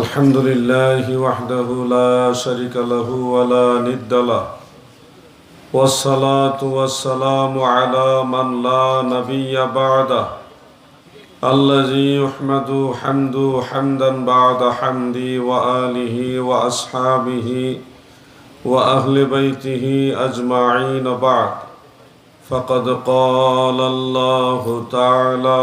الحمد لله وحده لا شريك له ولا ند له. والصلاة والسلام على من لا نبي بعده. الذي يحمد حمد حمدا بعد حمدي وآله وأصحابه وأهل بيته أجمعين بعد. فقد قال الله تعالى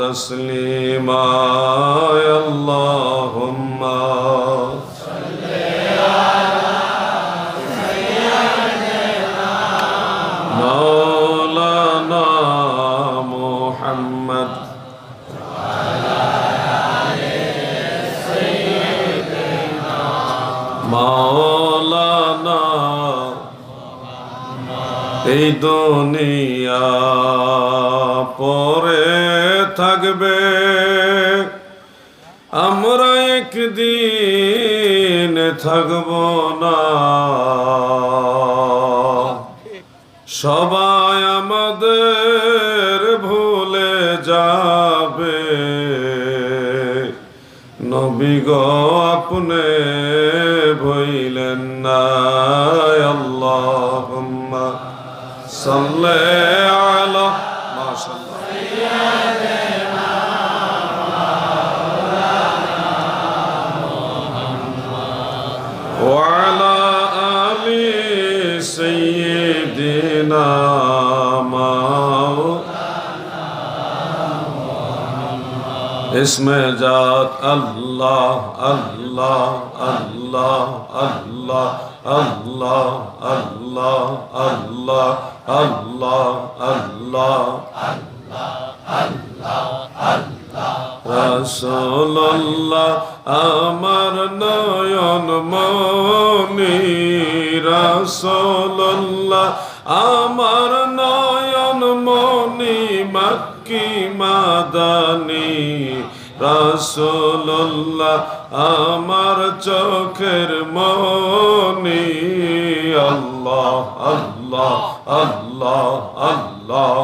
تسليما يا اللهم এই দুনিয়া পরে থাকবে। আমরা একদিন থাকব না। সবাই আমাদের ভুলে যাবে। নবী গো, আপনি ভইলেন না আল্লাহুম্মা صل على ما شاء الله. وعلى آل سيدنا اسم جات الله الله الله الله, الله. আল্লাহ আল্লাহ আল্লাহ আল্লাহ আল্লাহ। রসল্লাহ আমার নয়ন মনি। রসল্লাহ আমার নয়ন মনি, মক্কি মাদানী। রসল্লাহ আমার চোখের মনি, আল্লাহ আল্লাহ আল্লাহ আল্লাহ,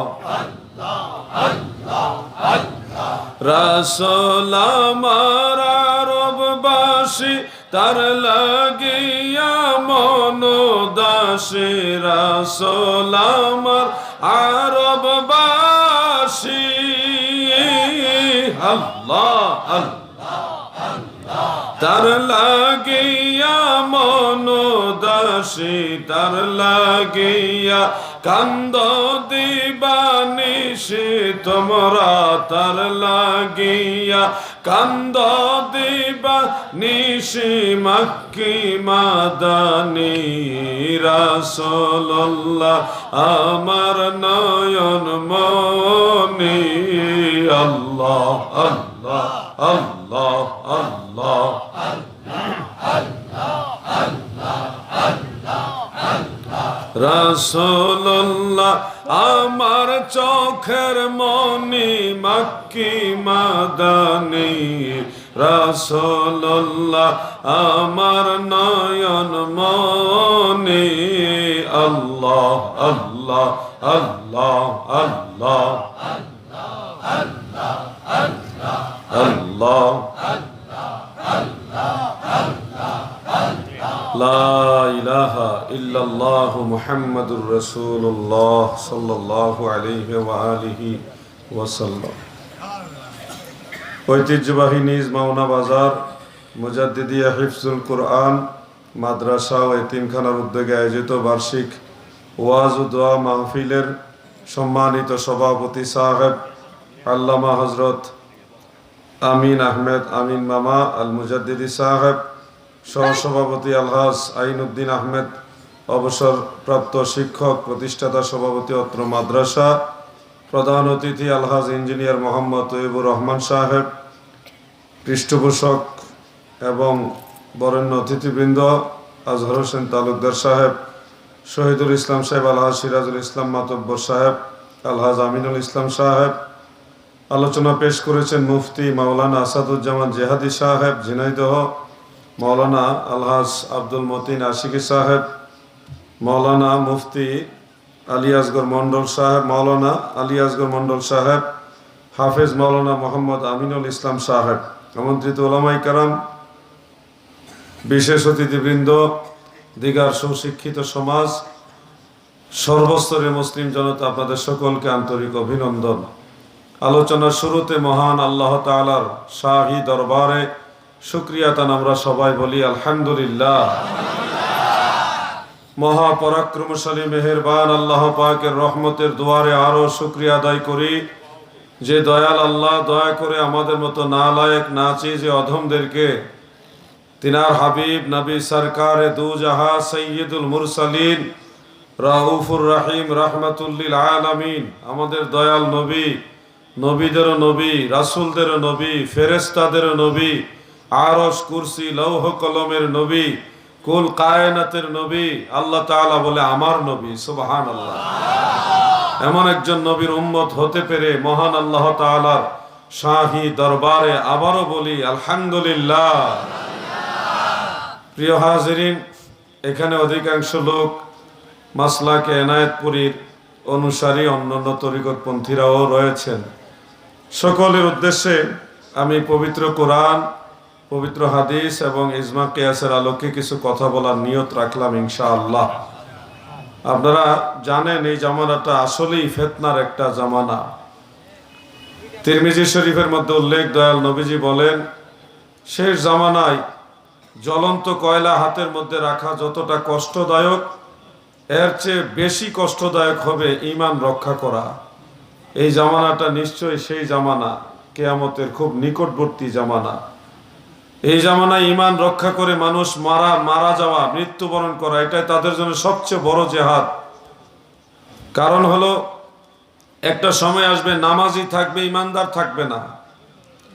রসল আমার রববাসী তার লাগিয়া মন দাসী রসল আমার আরববাসী আল্লাহ তার লাগিয়া মন দাসী তার লাগিয়া কান্দ দিবানিসি তোমরা তার লাগিয়া কান্দ দিবা নিশি মক্কি মাদানি রাসল্লাহ আমার নয়ন মনি আল্লাহ আল্লাহ আল্লাহ আল্লাহ রসল্লাহ আমার চোখের মনি মাক্কি মাদানি, রাসলল্লাহ আমার নয়ন মনি। আল্লাহ আল্লাহ আল্লাহ আল্লাহ আল্লাহ আল্লাহ আল্লাহ মুহাম্মাদুর রসুল্লাহ সাল্লাহ আলহি আলহি ওয়াসাল্লাম ঐতিহ্যবাহী নিজ মাওনা বাজার, মুজাদ্দিদিয়া হিফজুল কোরআন, মাদ্রাসা ও এতিমখানার উদ্যোগে আয়োজিত বার্ষিক ওয়াজ ও দোয়া মাহফিলের সম্মানিত সভাপতি সাহেব আল্লামা হজরত আমিন আহমেদ আমিন মামা আল মুজাদ্দিদি সাহেব সহসভাপতি আলহাজ আইনউদ্দিন আহমেদ, অবসরপ্রাপ্ত শিক্ষক, প্রতিষ্ঠাতা সভাপতি অত্র মাদ্রাসা, প্রধান অতিথি আলহাজ ইঞ্জিনিয়ার মোহাম্মদ তৈবুর রহমান সাহেব, পৃষ্ঠপোষক এবং বরেণ্য অতিথিবৃন্দ, আজহর হোসেন তালুকদার সাহেব, শহীদুল ইসলাম সাহেব, আলহাজ সিরাজুল ইসলাম মাতব্বর সাহেব, আলহাজ আমিনুল ইসলাম সাহেব, আলোচনা পেশ করেছেন মুফতি মাওলানা আসাদুজ্জামান জেহাদি সাহেব, ঝিনাইদহ মৌলানা আলহাজ আব্দুল মতিন আশিকি সাহেব, মৌলানা মুফতি আলী আসগর মন্ডল সাহেব, মৌলানা আলী আসগর মন্ডল সাহেব, হাফেজ মৌলানা মোহাম্মদ আমিনুল ইসলাম সাহেব, আমন্ত্রিত ওলামাই কারাম, বিশেষ অতিথিবৃন্দ, দিগার সুশিক্ষিত সমাজ, সর্বস্তরের মুসলিম জনতা, আপনাদের সকলকে আন্তরিক অভিনন্দন। আলোচনার শুরুতে মহান আল্লাহ তালার শাহী দরবারে সুক্রিয়াতান আমরা সবাই বলি, আলহামদুলিল্লাহ। মহাপরাক্রমশালী, মেহেরবান, আল্লাহ পাকের রহমতের দুয়ারে আরও শুক্রিয়া আদায় করি। যে দয়াল আল্লাহ দয়া করে আমাদের মতো না লায়ক না যে অধমদেরকে, তিনার হাবিব, নবী সরকার দু সৈয়দুল মুরসালিন, রাউফুর রাহিম, রহমতুল্লিল আলামিন, আমাদের দয়াল নবী, নবীদেরও নবী, রাসুলদেরও নবী ফেরেস্তাদেরও নবী আরস কুরসি, লৌহ কলমের নবী, কুল কায়নাতের নবী, আল্লাহ তাআলা বলে আমার নবী সুবহান আল্লাহ এমন একজন নবীর উম্মত হতে পেরে মহান আল্লাহ তাআলার শাহী দরবারে আবারও বলি, আলহামদুলিল্লাহ। প্রিয় হাজিরিন, এখানে অধিকাংশ লোক মাসলাকে এনায়েতপুরীর অনুসারী অন্যান্য তরিকতপন্থীরাও রয়েছেন। সকলের উদ্দেশ্যে আমি পবিত্র কোরআন পবিত্র হাদিস এবং ইজমা কেয়াসের আলোকে কিছু কথা বলার নিয়ত রাখলাম, ইনশাআল্লাহ। আপনারা জানেন, এই জামানাটা আসলেই ফেতনার একটা জামানা। তিরমিজি শরীফের মধ্যে উল্লেখ দয়াল নবীজি বলেন, শেষ জামানায় জ্বলন্ত কয়লা হাতের মধ্যে রাখা যতটা কষ্টদায়ক, এর চেয়ে বেশি কষ্টদায়ক হবে ইমান রক্ষা করা। এই জামানাটা নিশ্চয়ই সেই জামানা, কেয়ামতের খুব নিকটবর্তী জামানা। এই জামানায় ইমান রক্ষা করে মানুষ মারা মারা যাওয়া, মৃত্যুবরণ করা, এটাই তাদের জন্য সবচেয়ে বড় জেহাদ। কারণ হলো, একটা সময় আসবে নামাজি থাকবে ইমানদার থাকবে না।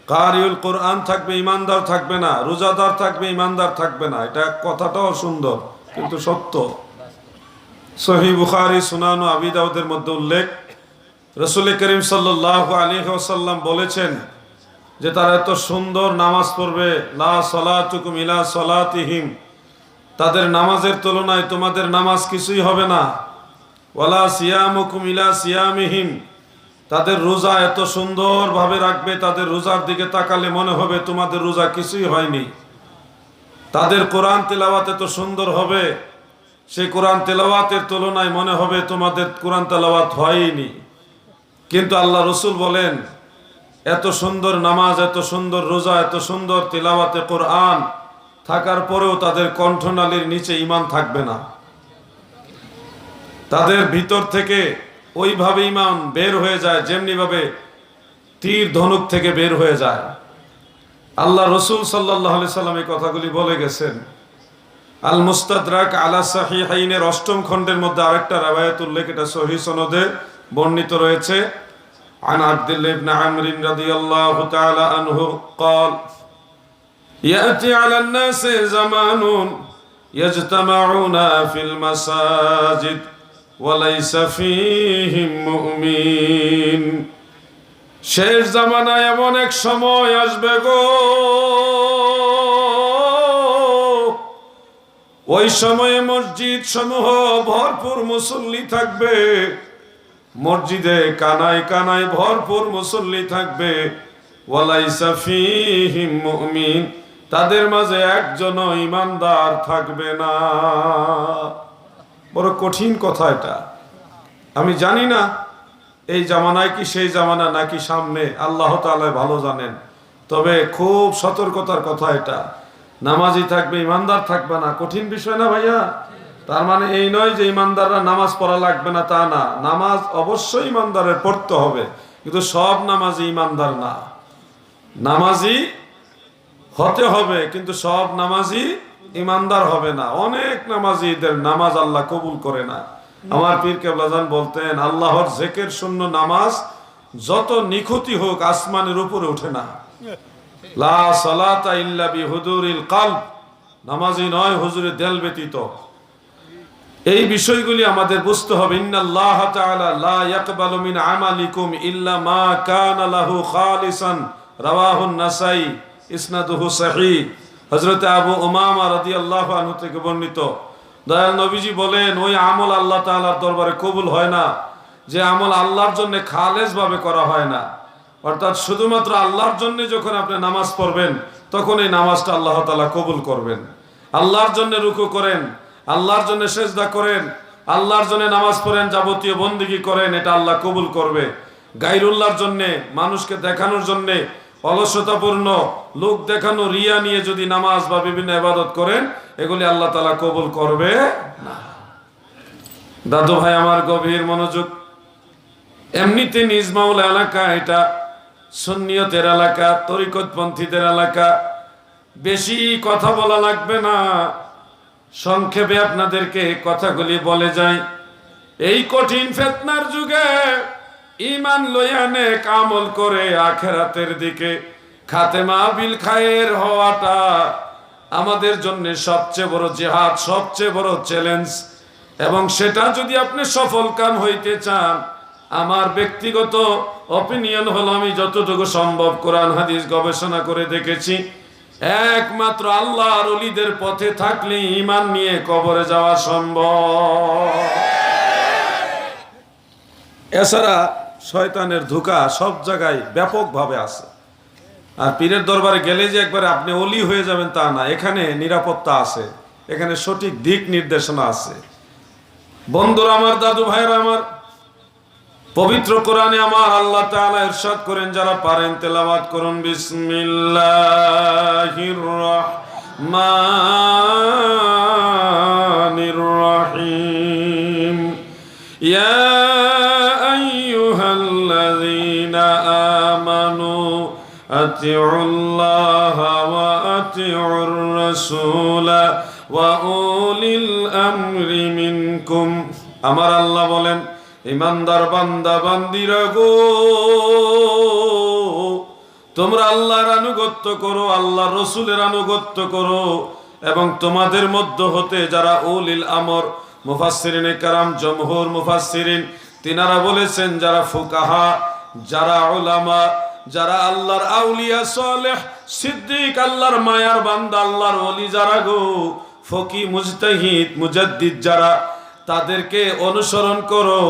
কারিউল কোরআন থাকবে ইমানদার থাকবে না। রোজাদার থাকবে ইমানদার থাকবে না। এটা কথাটাও সুন্দর, কিন্তু সত্য। সহি বুখারি, সুনানু আবিদাউদের মধ্যে উল্লেখ। রসুল করিম সাল্লাহ আলী ওসাল্লাম বলেছেন যে তারা এত সুন্দর নামাজ পড়বে, লা সলাতুকুম ইলা সলাতিহিম। তাদের নামাজের তুলনায় তোমাদের নামাজ কিছুই হবে না। ওয়ালা সিয়ামুকুম ইলা সিয়ামিহিম। তাদের রোজা এত সুন্দরভাবে রাখবে, তাদের রোজার দিকে তাকালে মনে হবে তোমাদের রোজা কিছুই হয়নি। তাদের কোরআন তেলাওয়াত এত সুন্দর হবে, সেই কোরআন তেলাওয়াতের তুলনায় মনে হবে তোমাদের কোরআন তেলাওয়াত হয়নি। কিন্তু আল্লাহ রসুল বলেন এত সুন্দর নামাজ, এত সুন্দর রোজা, এত সুন্দর তেলাওয়াতে কোরআন, থাকার পরেও তাদের কণ্ঠনালীর নিচে ইমান থাকবে না। তাদের ভিতর থেকে ওইভাবে ইমান বের হয়ে যায় যেমনি ভাবে তীর ধনুক থেকে বের হয়ে যায়। আল্লাহ রসুল সাল্লাহ সাল্লাম এই কথাগুলি বলে গেছেন। আল মুস্তাদরাক আলা সাহি হাইনের অষ্টম খণ্ডের মধ্যে আরেকটা রাবায়াত উল্লেখ এটা সহি সনদে বর্ণিত রয়েছে। عن عبد الله بن عمرو رضي الله تعالى عنه قال يأتي على الناس زمان يجتمعون في المساجد وليس فيهم مؤمن শেষ জামানায় এমন এক সময় আসবে গো ওই সময়ে মসজিদ সমূহ ভরপুর মুসল্লি থাকবে মসজিদে কানায় কানায় ভরপুর মুসল্লি থাকবে। তাদের মাঝে একজন ইমানদার থাকবে না। বড় কঠিন কথা এটা। আমি জানি না, এই জামানায় কি সেই জামানা নাকি সামনে, আল্লাহ তাআলা ভালো জানেন। তবে খুব সতর্কতার কথা এটা। নামাজি থাকবে, ইমানদার থাকবে না, কঠিন বিষয় না ভাইয়া? তার মানে এই নয় যে ইমানদাররা নামাজ পড়া লাগবে না, তা না। নামাজ অবশ্যই ইমানদারের পড়তে হবে, কিন্তু সব নামাজি ইমানদার না। নামাজি হতে হবে, কিন্তু সব নামাজি ইমানদার হবে না। অনেক নামাজিদের নামাজ আল্লাহ কবুল করে না। আমার পীর কেবলাজান বলতেন, আল্লাহর জেকের শূন্য নামাজ যত নিখুতি হোক আসমানের উপরে ওঠে না। লা সালাতা ইল্লা বি হুদুরিল কালব। নামাজি নয়, হুজুরে দেল ব্যতীত। এই বিষয়গুলি আমাদের বুঝতে হবে। ইন্নাল্লাহ তাআলা লা ইয়াকবালু মিন আমালিকুম ইল্লা মা কানা লাহু খালিসান। রাওয়াহুন নাসাই, ইসনাদুহু সহিহ। হযরত আবু উমামা রাদিয়াল্লাহু আনহু থেকে বর্ণিত। দয়াল নবীজি বলেন, ওই আমল আল্লাহ তাআলার দরবারে কবুল হয় না। যে আমল আল্লাহর জন্য খালেজ ভাবে করা হয় না। অর্থাৎ শুধুমাত্র আল্লাহর জন্য যখন আপনি নামাজ পড়বেন, তখন এই নামাজটা আল্লাহ তাআলা কবুল করবেন। আল্লাহর জন্য রুকু করেন আল্লাহর জন্য সেজদা করেন, আল্লাহর জন্য নামাজ পড়েন, যাবতীয় বন্দিগি করেন, এটা আল্লাহ কবুল করবে। গাইরুল্লাহর জন্য, মানুষকে দেখানোর জন্য অলসতাপূর্ণ লোক দেখানো রিয়া নিয়ে যদি নামাজ বা বিভিন্ন ইবাদত করেন, এগুলি আল্লাহ তালা কবুল করবে না। দাদু ভাই, আমার গভীর মনোযোগ। এমনিতে নিজমাউল এলাকা এটা, সুন্নিয়তের এলাকা, তরিকতপন্থীদের এলাকা। বেশি কথা বলা লাগবে না। সংক্ষেপে আপনাদেরকে কথাগুলি বলে যাই। এই কঠিন ফেতনার যুগে ইমান লইয়ানে কামল করে আখেরাতের দিকে খাতেমা বিল খায়ের হওয়াটা আমাদের জন্য সবচেয়ে বড় জেহাদ, সবচেয়ে বড় চ্যালেঞ্জ। এবং সেটা যদি আপনি সফল কাম হইতে চান, আমার ব্যক্তিগত অপিনিয়ন হলো আমি যতটুকু সম্ভব কোরআন, হাদিস গবেষণা করে দেখেছি। একমাত্র আল্লাহর অলিদের পথে থাকলে ইমান নিয়ে কবরে যাওয়া সম্ভব। এছাড়া শয়তানের ধোকা সব জায়গায় ব্যাপকভাবে আছে। আর পীরের দরবারে গেলে যে একবারে আপনি অলি হয়ে যাবেন তা না, এখানে নিরাপত্তা আছে, এখানে সঠিক দিক নির্দেশনা আছে। বন্ধুরা আমার দাদু ভাইরা আমার পবিত্র কোরআনে আমার আল্লাহ তাআলা ইরশাদ করেন, যারা পারেন তেলাওয়াত করুন। বিসমিল্লাহির রহমানির রহিম। ইয়া আইয়ুহাল্লাযীনা আমানু আতিউল্লাহ ওয়া আতিউর রাসূলা ওয়া উলিল আমরি মিনকুম। আমার আল্লাহ বলেন ইমানদার বান্দা, বান্দিরা গো। তোমরা আল্লাহর আনুগত্য করো আল্লাহ রসুলের আনুগত্য করো এবং তোমাদের মধ্য হতে যারা উলিল আমর, মুফাসসিরিন কারাম, জমহুর মুফাসসিরিন, তিনারা বলেছেন, যারা ফুকাহা, যারা উলামা, যারা আল্লাহর আউলিয়া সালেহ, সিদ্দিক, আল্লাহর মায়ার বান্দা, আল্লাহর ওলি যারা গো, ফকি, মুজতাহিদ, মুজাদ্দিদ যারা, তাদেরকে অনুসরণ করো।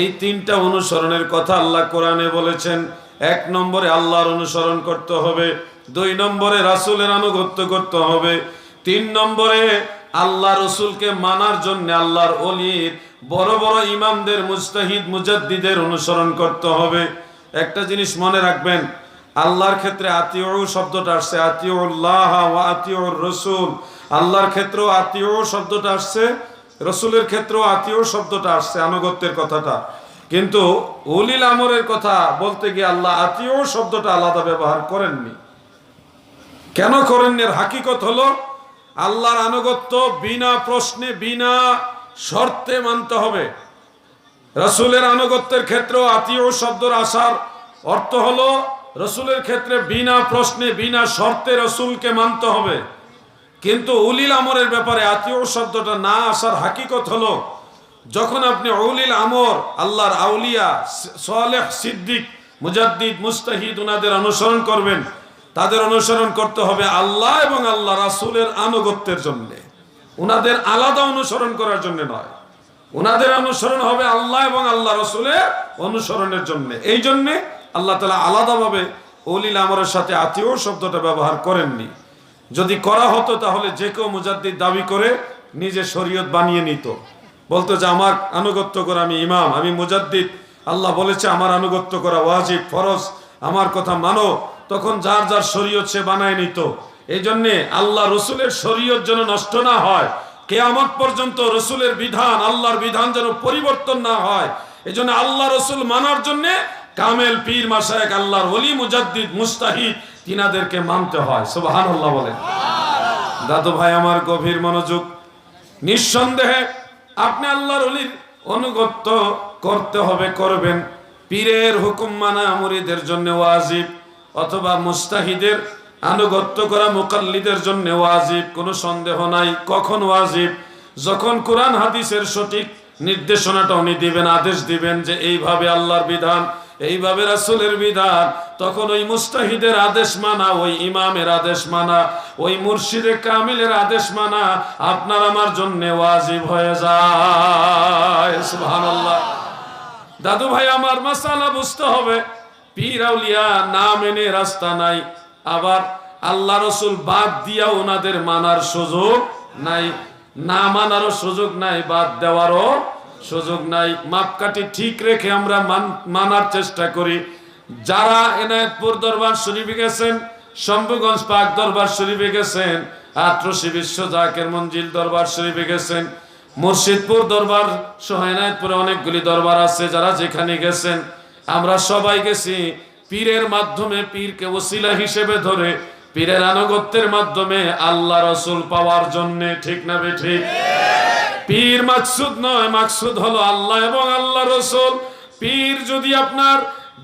এই তিনটা অনুসরণের কথা আল্লাহ কোরআনে বলেছেন। এক নম্বরে আল্লাহর অনুসরণ করতে হবে, দুই নম্বরে রাসূলের আনুগত্য করতে হবে, তিন নম্বরে আল্লাহ রসুলকে মানার জন্য আল্লাহর অলির বড় বড় ইমামদের মুস্তাহিদ মুজাদ্দিদের অনুসরণ করতে হবে। একটা জিনিস মনে রাখবেন, আল্লাহর ক্ষেত্রে আতিউ শব্দটা আসছে, আতিউল্লাহ আতিউর রসুল। আল্লাহর ক্ষেত্রেও আতিউ শব্দটা আসছে রসুলের ক্ষেত্রেও আতিউ শব্দটা আসছে, আনুগত্যের কথাটা। কিন্তু উলিল আমরের কথা বলতে গিয়ে আল্লাহ আতিউ শব্দটা আলাদা ব্যবহার করেননি। কেন করেননি? এর হাকিকত হলো, আল্লাহর আনুগত্য বিনা প্রশ্নে, বিনা শর্তে মানতে হবে। রসুলের আনুগত্যের ক্ষেত্রেও আতিউ শব্দর আসার অর্থ হলো, রসুলের ক্ষেত্রে বিনা প্রশ্নে, বিনা শর্তে রসুলকে মানতে হবে। কিন্তু উলিল আমরের ব্যাপারে আতিউ শব্দটা না আসার হাকিকত হলো, যখন আপনি উলিল আমর, আল্লাহর আউলিয়া, সালেহ সিদ্দিক, মুজাদ্দিদ, মুস্তাহিদ উনাদের অনুসরণ করবেন। তাদের অনুসরণ করতে হবে আল্লাহ এবং আল্লাহ রাসুলের আনুগত্যের জন্য। উনাদের আলাদা অনুসরণ করার জন্য নয়। উনাদের অনুসরণ হবে আল্লাহ এবং আল্লাহ রসুলের অনুসরণের জন্য। এই জন্যে আল্লাহ তালা আলাদাভাবে অলিল আমরের সাথে আত্মীয় শব্দটা ব্যবহার করেননি। যদি করা হতো তাহলে যে কেউ মুজাদ্দিদ দাবি করে নিজে শরীয়ত বানিয়ে নিত। বলতো যে, আমার আনুগত্য করা আমি ইমাম, আমি মুজাদ্দিদ। আল্লাহ বলেছে, আমার আনুগত্য করা ওয়াজিব, ফরজ। আমার কথা মানো। তখন যার যার শরীয়ত সে বানায় নিত। এই জন্যে আল্লাহ রসুলের শরীয়ত যেন নষ্ট না হয়, কেয়ামত পর্যন্ত রসুলের বিধান, আল্লাহর বিধান যেন পরিবর্তন না হয় এই জন্য আল্লাহ রসুল মানার জন্যে কামেল পীর মাসায়েক আল্লাহর অলি মুজাদ্দিদ মুস্তাহিদ তিনাদেরকে মানতে হয় সুবাহান আল্লাহ দাদু ভাই, আমার গভীর মনোযোগ। নিঃসন্দেহে আপনি আল্লাহর অনুগত্য করতে হবে, করবেন। পীরের হুকুম মানা মুরিদের জন্য ওয়াজিব অথবা মুস্তাহিদের আনুগত্য করা মুকাল্লিদের জন্য ওয়াজিব, কোনো সন্দেহ নাই, কখন ওয়াজিব? যখন কোরআন হাদিসের সঠিক নির্দেশনাটা উনি দিবেন, আদেশ দিবেন যে এইভাবে আল্লাহর বিধান এইভাবে রাসূলের বিধান, তখন ওই মুস্তাহিদের আদেশ মানা, ওই ইমামের আদেশ মানা, ওই মুর্শিদে কামিলের আদেশ মানা, আপনার আমার জন্য ওয়াজিব হয়ে যায়। দাদু ভাই, আমার মাসালা বুঝতে হবে। পীর আউলিয়া না মেনে রাস্তা নাই। আবার আল্লাহ রসুল বাদ দিয়া ওনাদের মানার সুযোগ নাই, না মানারও সুযোগ নাই, বাদ দেওয়ারও সুযোগ নাই। মাপকাঠি ঠিক রেখে আমরা মানার চেষ্টা করি। যারা এনায়তপুর দরবার শরীফে গেছেন, শম্ভুগঞ্জ পাক দরবার শরীফে গেছেন আত্রসী বিশ্ব জাকের মঞ্জিল দরবার শরীফে গেছেন, মুর্শিদপুর দরবার সোহাইনায়তপুরে অনেকগুলি দরবার আছে, যারা যেখানে গেছেন, আমরা সবাই গেছি পীরের মাধ্যমে, পীরকে ওসিলা হিসেবে ধরে, পীরের আনুগত্যের মাধ্যমে আল্লাহ রসুল পাওয়ার জন্য, ঠিক না বে ঠিক? পীর মাকসুদ নয়, মাকসুদ হলো আল্লাহ এবং আল্লাহ রসুল। পীর যদি আপনার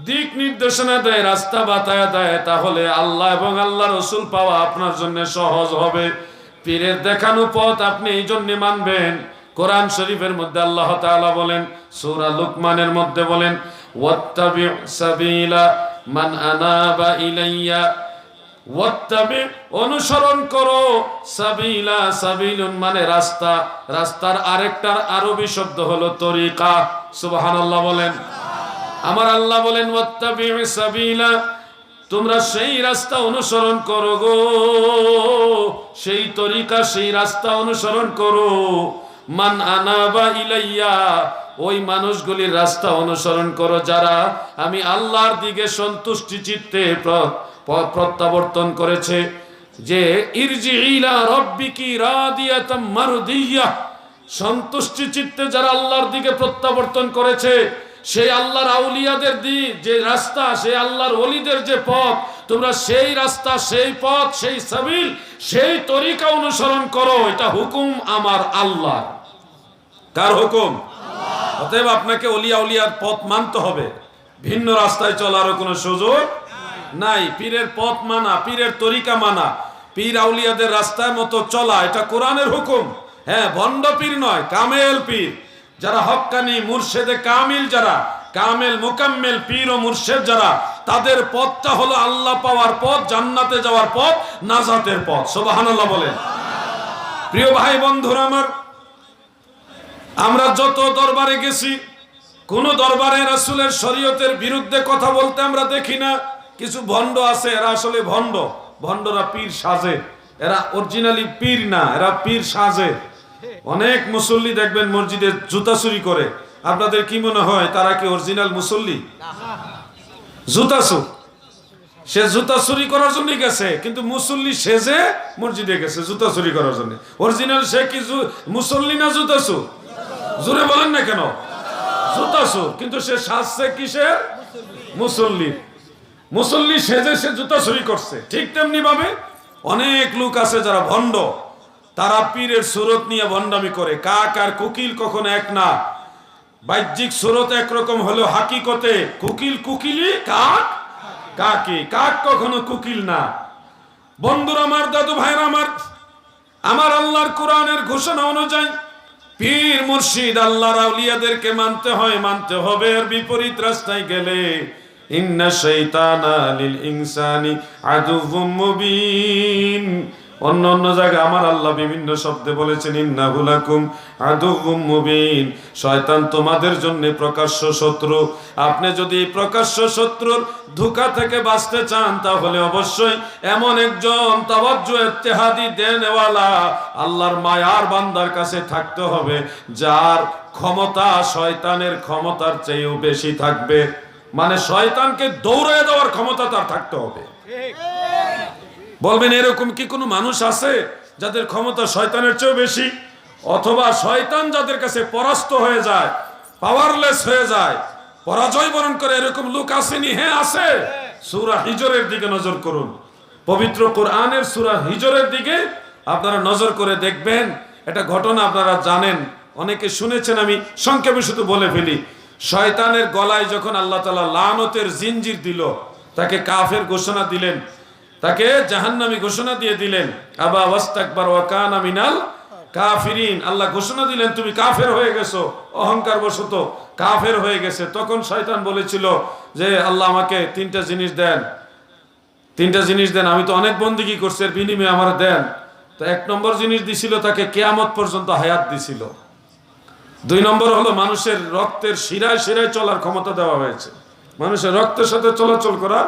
দিক নির্দেশনা দেয়, রাস্তা বাতায় দেয়, তাহলে আল্লাহ এবং আল্লাহ রসুল পাওয়া আপনার জন্য সহজ হবে। পীরের দেখানো পথ আপনি এই জন্য মানবেন। কোরআন শরীফের মধ্যে আল্লাহ তাআলা বলেন, সূরা লুকমানের মধ্যে বলেন, ওয়াত্তাবি সাবিলা মান আনাবা ইলাইয়া ওয়াত্তাবি, অনুসরণ করো। সাবিলা, সাবিলুন মানে রাস্তা। রাস্তার আরেকটার আরবি শব্দ হলো তরিকা। সুবহানাল্লাহ বলেন। আমার আল্লাহ বলেন, ওয়াত্তাবি সাবিলা, তোমরা সেই রাস্তা অনুসরণ করো গো। সেই তরিকা, সেই রাস্তা অনুসরণ করো। মান আনাবা ইলাইয়া, ওই মানুষগুলির রাস্তা অনুসরণ করো যারা আমি আল্লাহর দিকে সন্তুষ্টি চিত্তে প্রত্যাবর্তন করেছে যে, ইরজি সন্তুষ্টি চিত্তে যারা আল্লাহর দিকে প্রত্যাবর্তন করেছে, সেই আল্লাহর আউলিয়াদের দি, যে রাস্তা, সেই আল্লাহর অলিদের যে পথ, তোমরা সেই রাস্তা, সেই পথ, সেই সাবিল, সেই তরিকা অনুসরণ করো, এটা হুকুম আমার আল্লাহ। কার হুকুম? অতএব আপনাকে অলিয়া উলিয়ার পথ মানতে হবে। ভিন্ন রাস্তায় চলারও কোনো সুযোগ নাই, পীরের পথ মানা, পীরের তরিকা মানা। পীর আউলিয়াদের রাস্তায় মতো চলা, এটা কোরআনের হুকুম। হ্যাঁ ভণ্ড পীর নয়, কামেল পীর। যারা হক্কানি, মুর্শেদে কামিল যারা, কামেল, মুকাম্মেল পীর ও মুর্শেদ যারা, তাদের পথটা হলো আল্লাহ পাওয়ার পথ, জান্নাতে যাওয়ার পথ, নাজাতের পথ। সুবহানাল্লাহ বলেন। প্রিয় ভাই, বন্ধুরা আমার, আমরা যত দরবারে গেছি, কোন দরবারে রাসুলের শরীয়তের বিরুদ্ধে কথা বলতে আমরা দেখি না। কিছু ভণ্ড আছে, এরা আসলে ভণ্ড। ভণ্ডরা পীর সাজে। এরা অরিজিনালি পীর না, এরা পীর সাজে। অনেক মুসল্লি দেখবেন মসজিদে জুতা চুরি করে। আপনাদের কি মনে হয় তারা কি অরিজিনাল মুসল্লি? জুতা সে জুতা চুরি করার জন্য গেছে, কিন্তু মুসল্লি সেজে মসজিদে গেছে জুতা চুরি করার জন্য। অরিজিনাল সে কি মুসল্লি না জুতা চুর জোরে বলেন না কেন? জুতা চুর কিন্তু সে সাজছে কিসের? মুসল্লি। মুসল্লি সেজে সে জুতা চুরি করছে। ঠিক তেমনি ভাবে অনেক লোক আছে যারা ভণ্ড। তারা পীরের সুরত নিয়ে ভণ্ডামি করে। কাক আর কুকিল কখনো এক না। বাহ্যিক সুরত একরকম হলো হাকিকতে কুকিল কুকিলি কাক, কাকি। কাক কখনো কুকিল না। বন্ধুর আমার, দাদু ভাইরা আমার আমার আল্লাহর কোরআনের ঘোষণা অনুযায়ী পীর মুর্শিদ আল্লাহর আউলিয়াদেরকে মানতে হয়, মানতে হবে। আর বিপরীত রাস্তায় গেলে ইন্না শাইতানা লিল ইনসানি আদুউম মুবিন। অন্য অন্য জায়গায় আমার আল্লাহ বিভিন্ন শব্দে বলেছেন ইন্নাহু লাকুম আদুউম মুবিন। শয়তান তোমাদের জন্য প্রকাশ্য শত্রু। আপনি যদি প্রকাশ্য শত্রুর ধোঁকা থেকে বাঁচতে চান, তাহলে অবশ্যই এমন একজন তাওয়াজ্জু, ইত্তেহাদি, দেনওয়ালা আল্লাহর মায়ার বান্দার কাছে থাকতে হবে, যার ক্ষমতা শয়তানের ক্ষমতার চেয়েও বেশি থাকবে। মানে শয়তানকে দৌড়ে দেওয়ার ক্ষমতা তার থাকতে হবে। বলবেন, এরকম কি কোনো মানুষ আছে যাদের ক্ষমতা শয়তানের চেয়েও বেশি? অথবা শয়তান যাদের কাছে পরাস্ত হয়ে যায় পাওয়ারলেস হয়ে যায়, পরাজয় বরণ করে, এরকম লোক আসেনি? হ্যাঁ আছে। সুরা হিজরের দিকে নজর করুন। পবিত্র কোরআনের সুরা হিজরের দিকে আপনারা নজর করে দেখবেন। এটা ঘটনা আপনারা জানেন। অনেকে শুনেছেন, আমি সংক্ষেপে শুধু বলে ফেলি। শয়তানের গলায় যখন আল্লাহ তালা লানতের জিঞ্জির দিল, তাকে কাফের ঘোষণা দিলেন, তাকে জাহান্নামী ঘোষণা দিয়ে দিলেন, আবা ওয়াস্তাকবার ওয়া কানা মিনাল কাফিরিন। আল্লাহ ঘোষণা দিলেন, তুমি কাফের হয়ে গেছো অহংকার বশত কাফের হয়ে গেছে। তখন শয়তান বলেছিল যে, আল্লাহ আমাকে তিনটা জিনিস দেন। তিনটা জিনিস দেন, আমি তো অনেক বন্দিগি করছি, এর বিনিময়ে আমার দেন। তো এক নম্বর জিনিস দিছিল, তাকে কেয়ামত পর্যন্ত হায়াত দিছিল। দুই নম্বর হলো মানুষের রক্তের শিরায় শিরায় চলার ক্ষমতা দেওয়া হয়েছে। মানুষের রক্তের সাথে চলাচল করা